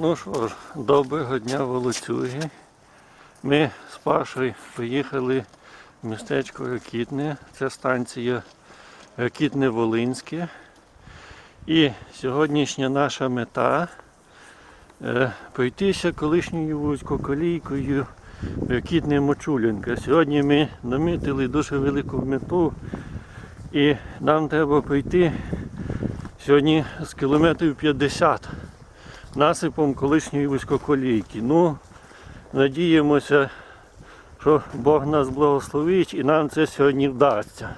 Ну що ж, доброго дня Волоцюги. Ми з Пашою поїхали в містечко Ракітне. Це станція Ракітне Волинське. І сьогоднішня наша мета е, пройтися колишньою вузькоколійкою Ракітне Мочулянка. Сьогодні ми намітили дуже велику мету і нам треба пройти сьогодні з кілометрів 50 насипом колишньої вузькоколійки. Ну, надіємося, що Бог нас благословить і нам це сьогодні вдасться.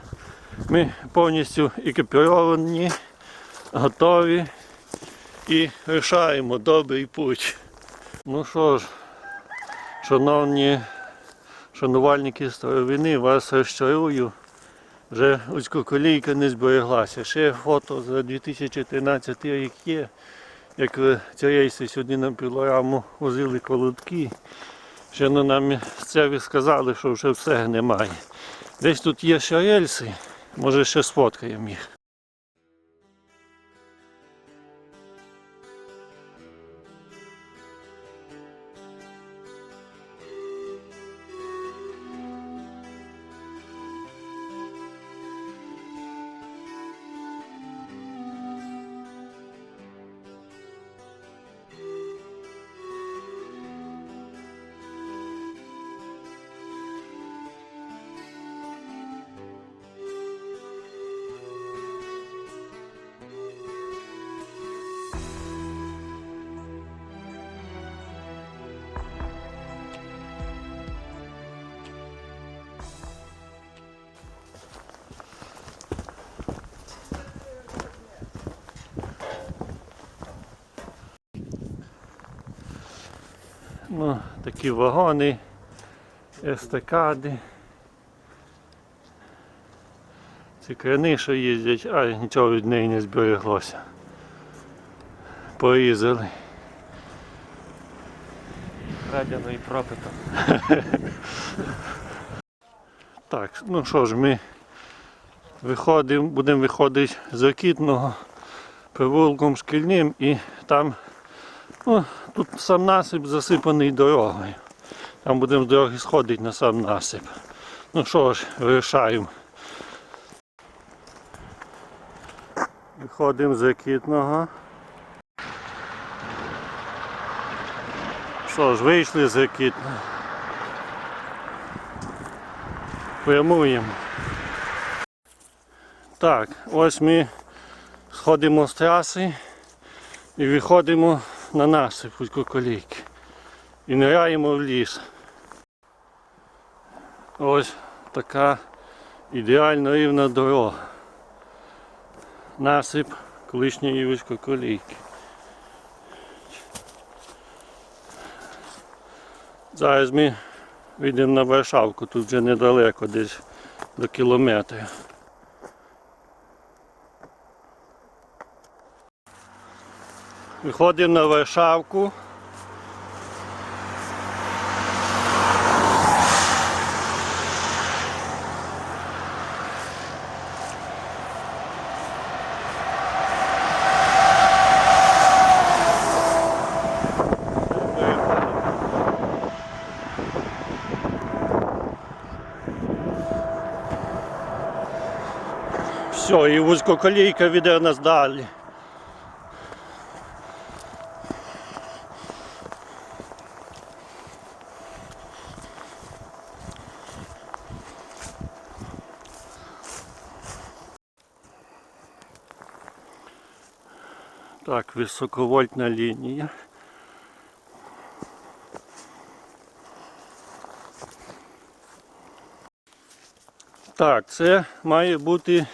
Ми повністю екіпіровані, готові і рішаємо добрий путь. Ну що ж, шановні шанувальники старовини, вас розчарую. Вже вузькоколійка не збереглася. Ще фото за 2013 рік є як ці рейси сьогодні на пілораму возили колодки. Ще ну, нам місцеві сказали, що вже все немає. Десь тут є ще рельси, може ще сфоткаємо їх. Ну, такі вагони, естакади. Ці крани, що їздять, а нічого від неї не збереглося. Порізали. Радяно і пропитом. Так, ну що ж, ми виходимо, будемо виходити з Ракітного провулком шкільним і там ну, тут сам насип засипаний дорогою. Там будемо з дороги сходити на сам насип. Ну що ж, вирішаємо. Виходимо з Ракітного. Що ж, вийшли з Ракітного. Прямуємо. Так, ось ми сходимо з траси і виходимо на насип колійки. І ниряємо в ліс. Ось така ідеально рівна дорога. Насип колишньої вузькоколійки. Зараз ми Вийдемо на Варшавку, тут вже недалеко, десь до кілометра. Виходимо на Варшавку. Все, і вузькоколійка веде нас далі. Так, високовольтна лінія. Так, це має бути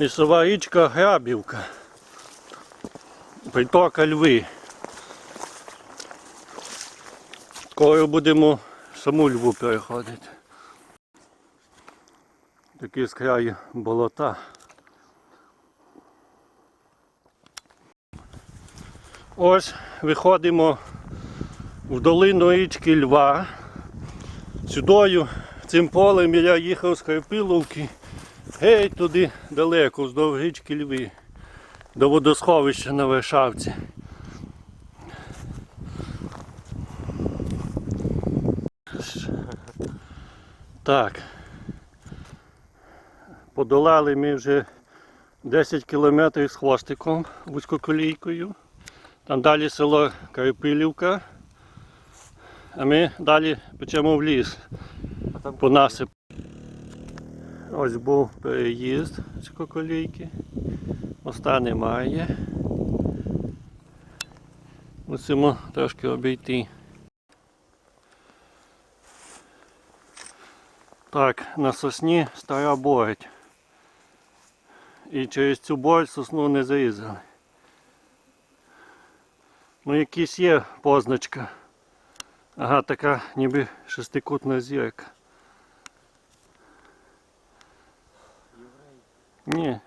лісова річка Грабівка. Притока Льви. Скоро будемо саму Льву переходити. Такі з краю болота. Ось виходимо в долину річки Льва. Сюдою цим полем я їхав з Хайпиловки геть туди далеко, вздовж річки Льви, до водосховища на Вишавці. Так. Подолали ми вже 10 кілометрів з хвостиком вузькоколійкою. Там далі село Карпилівка. А ми далі печемо в ліс по насип. Ось був переїзд вузькоколійки. Моста немає. Мусимо трошки обійти. Так, на сосні стара бороть. І через цю бороть сосну не зарізали. Ну якісь є позначка. Ага, така ніби шестикутна зірка. Ні.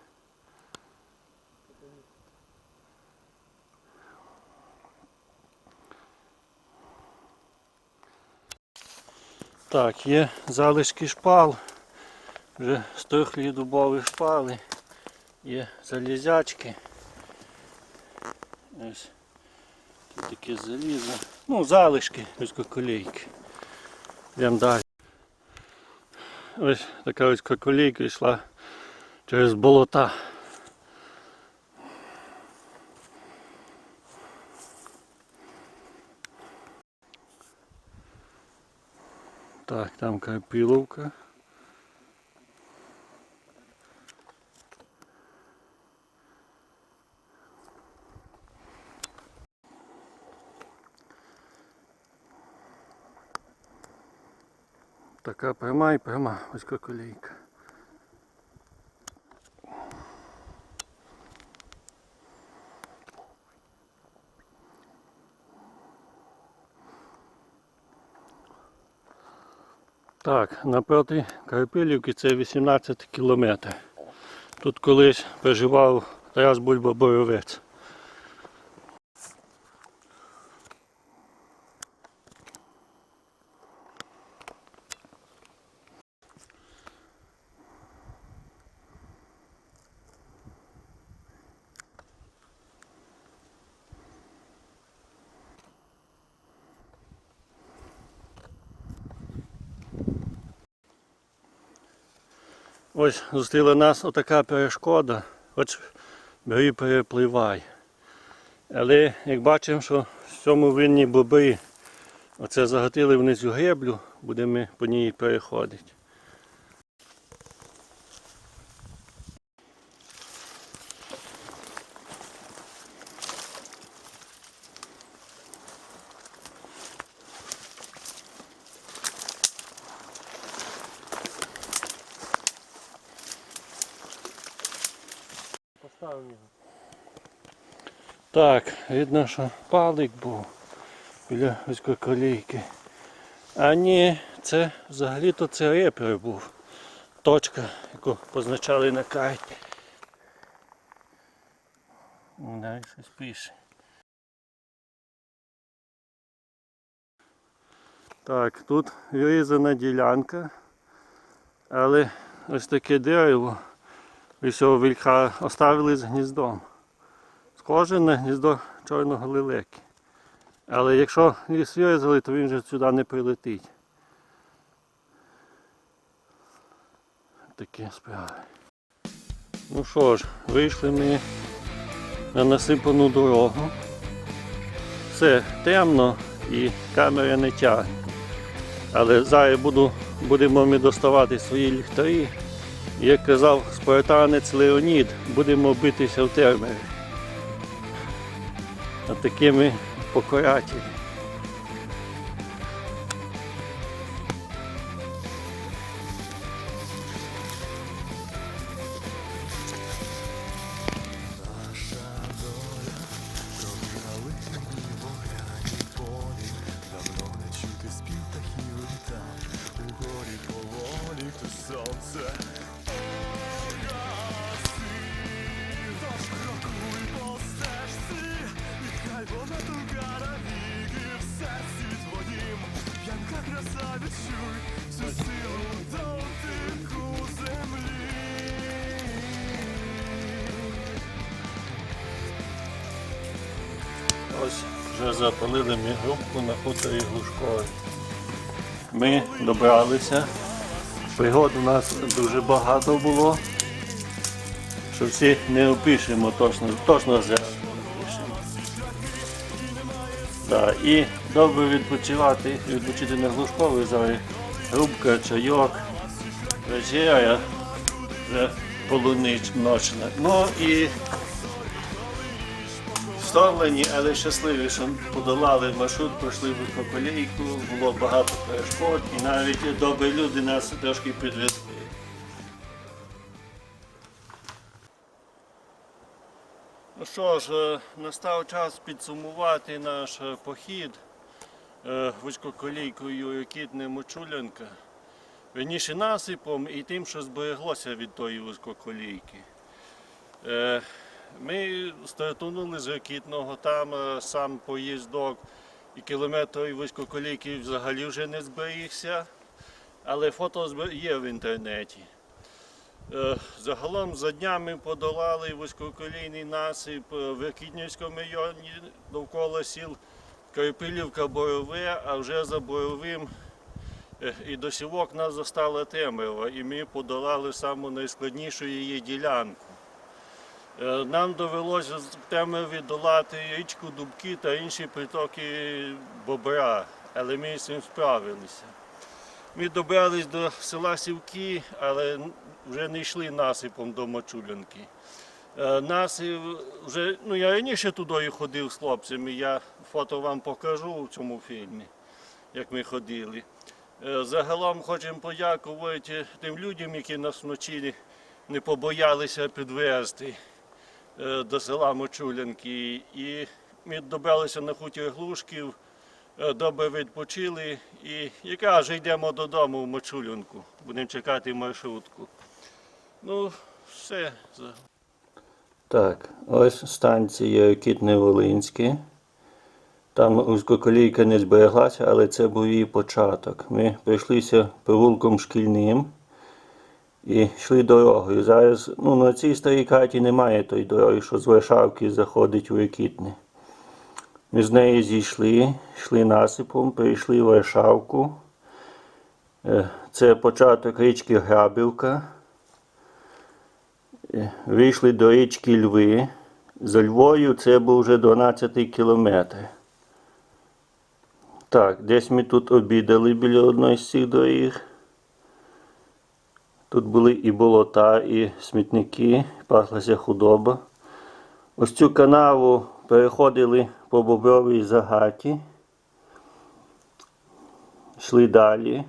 Так, є залишки шпал. Вже струхлі дубові шпали. Є залізячки. Тут таке залізо. Ну, залишки вузькоколійки. Йдемо далі. Ось така ось коколійка йшла через болота. Так, там Карпіловка. Така пряма і пряма вузькоколійка. Так, напроти Карпилівки це 18 кілометрів. Тут колись проживав Тарас Бульба Боровець. Ось зустріла нас отака перешкода, хоч бери перепливай. Але як бачимо, що в цьому винні боби, оце загатили вниз греблю, будемо по ній переходити. Поставив його. Так, видно, що палик був біля вузькоколійки. А ні, це взагалі-то це репер був. Точка, яку позначали на карті. Далі щось пише. Так, тут вирізана ділянка, але ось таке дерево усього вільха оставили з гніздом. Схоже на гніздо чорного лелеки. Але якщо ліс вирізали, то він вже сюди не прилетить. Такі справи. Ну що ж, вийшли ми на насипану дорогу. Все темно і камера не тягне. Але зараз буду, будемо ми доставати свої ліхтарі. Як казав спартанець Леонід, будемо битися в термері. А такими покорателі. Вже запалили ми групку на хуторі Глушкові. Ми добралися Пригод у нас дуже багато було. Що всі не опишемо точно, точно зараз і добре відпочивати, відпочити на Глушкові, зараз рубка, чайок, вечеря, вже полунична. Ну і втомлені, але щасливі, що подолали маршрут, пройшли високолійку, було багато перешкод і навіть добрі люди нас трошки підвезли. Ну що ж, е, настав час підсумувати наш е, похід е, вузькоколійкою Кітне Мочулянка. Верніше насипом і тим, що збереглося від тої вузькоколійки. Ми стартунули з Ракітного, там е, сам поїздок і кілометр вузькоколійки взагалі вже не зберігся, але фото є в інтернеті. Е, Загалом за днями подолали вузькоколійний насип е, в Ракітнівському районі довкола сіл Карпилівка, Борове, а вже за Боровим і до сілок нас застала темрява, і ми подолали найскладнішу її ділянку. Е, Нам довелося з темряві долати річку Дубки та інші притоки Бобра, але ми з цим справилися. Ми добрались до села Сівки, але вже не йшли насипом до Мачулянки. Е, Насип вже, ну я раніше туди ходив з хлопцями, я фото вам покажу в цьому фільмі, як ми ходили. Е, Загалом хочемо подякувати тим людям, які нас вночі не побоялися підвезти до села Мочулянки. І ми добралися на хутір Глушків, е, добре відпочили і якраз вже йдемо додому в Мочулянку. Будемо чекати маршрутку. Ну, все. Так, ось станція Кітне-Волинське. Там узкоколійка не збереглася, але це був її початок. Ми прийшлися провулком шкільним і йшли дорогою. Зараз ну, на цій старій карті немає тої дороги, що з Варшавки заходить у Ракітне. Ми з неї зійшли, йшли насипом, перейшли Варшавку. Е, Це початок річки Грабівка. Е, Вийшли до річки Льви. За Львою це був вже 12 кілометр. Так, десь ми тут обідали біля одної з цих доріг. Тут були і болота, і смітники, паслася худоба. Ось цю канаву переходили по Бобровій загаті. Йшли далі.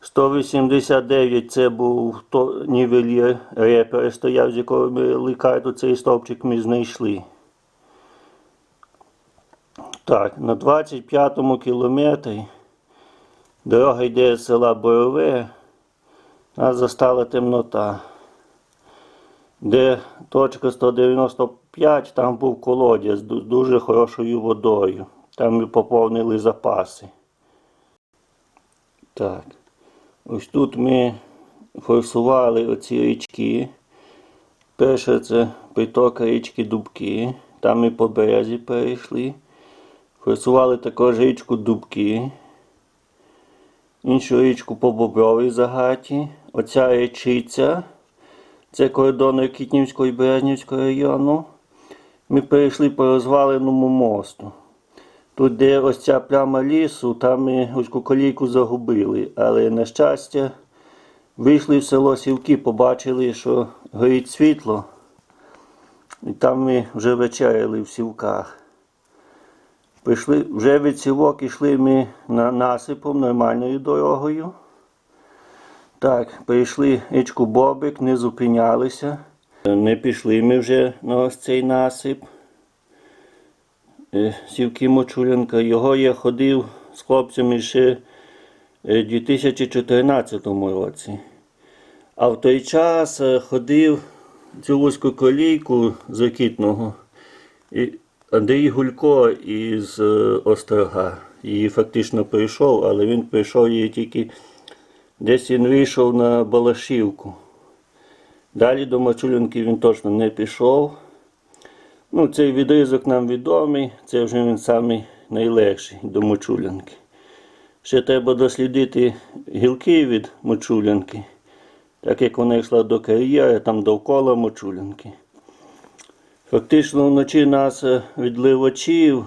189 це був нівелір репер, стояв, з якого ми карту, цей стовпчик ми знайшли. Так, на 25-му кілометрі дорога йде з села Борове, нас застала темнота. Де точка 195, там був колодязь з дуже хорошою водою. Там ми поповнили запаси. Так. Ось тут ми форсували оці річки. Перше це притока річки Дубки. Там ми по березі перейшли. Форсували також річку Дубки. Іншу річку по Бобровій загаті. Оця річиця. Це кордон Ракітнівського і Березнівського району. Ми перейшли по розваленому мосту. Тут, де ось ця пляма лісу, там ми ось куколійку загубили. Але, на щастя, вийшли в село Сівки, побачили, що горить світло. І там ми вже вечеряли в сівках. Прийшли, вже від сівок йшли ми на насипом нормальною дорогою. Так, прийшли річку Бобик, не зупинялися. Не пішли ми вже на ось цей насип. Е, Сівки Мочуленка. Його я ходив з хлопцями ще е, в 2014 році. А в той час е, ходив цю вузьку колійку Закітного. Андрій Гулько із Острога. Її фактично прийшов, але він прийшов її тільки десь він вийшов на Балашівку. Далі до Мачулянки він точно не пішов. Ну, цей відрізок нам відомий, це вже він самий найлегший до Мочулянки. Ще треба дослідити гілки від мочулянки, так як вона йшла до кар'єри, там довкола мочулянки. Фактично вночі нас е, відливачів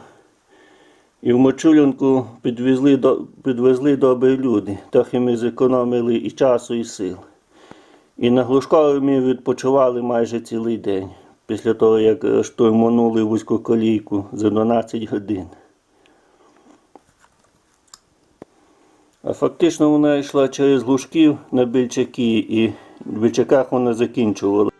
і в мочулянку підвезли, до, підвезли добрі люди. Трохи ми зекономили і часу, і сил. І на Глушкові ми відпочивали майже цілий день, після того, як е, штурманули вузьку колійку за 12 годин. А фактично вона йшла через Глушків на Більчаки, і в Більчаках вона закінчувала.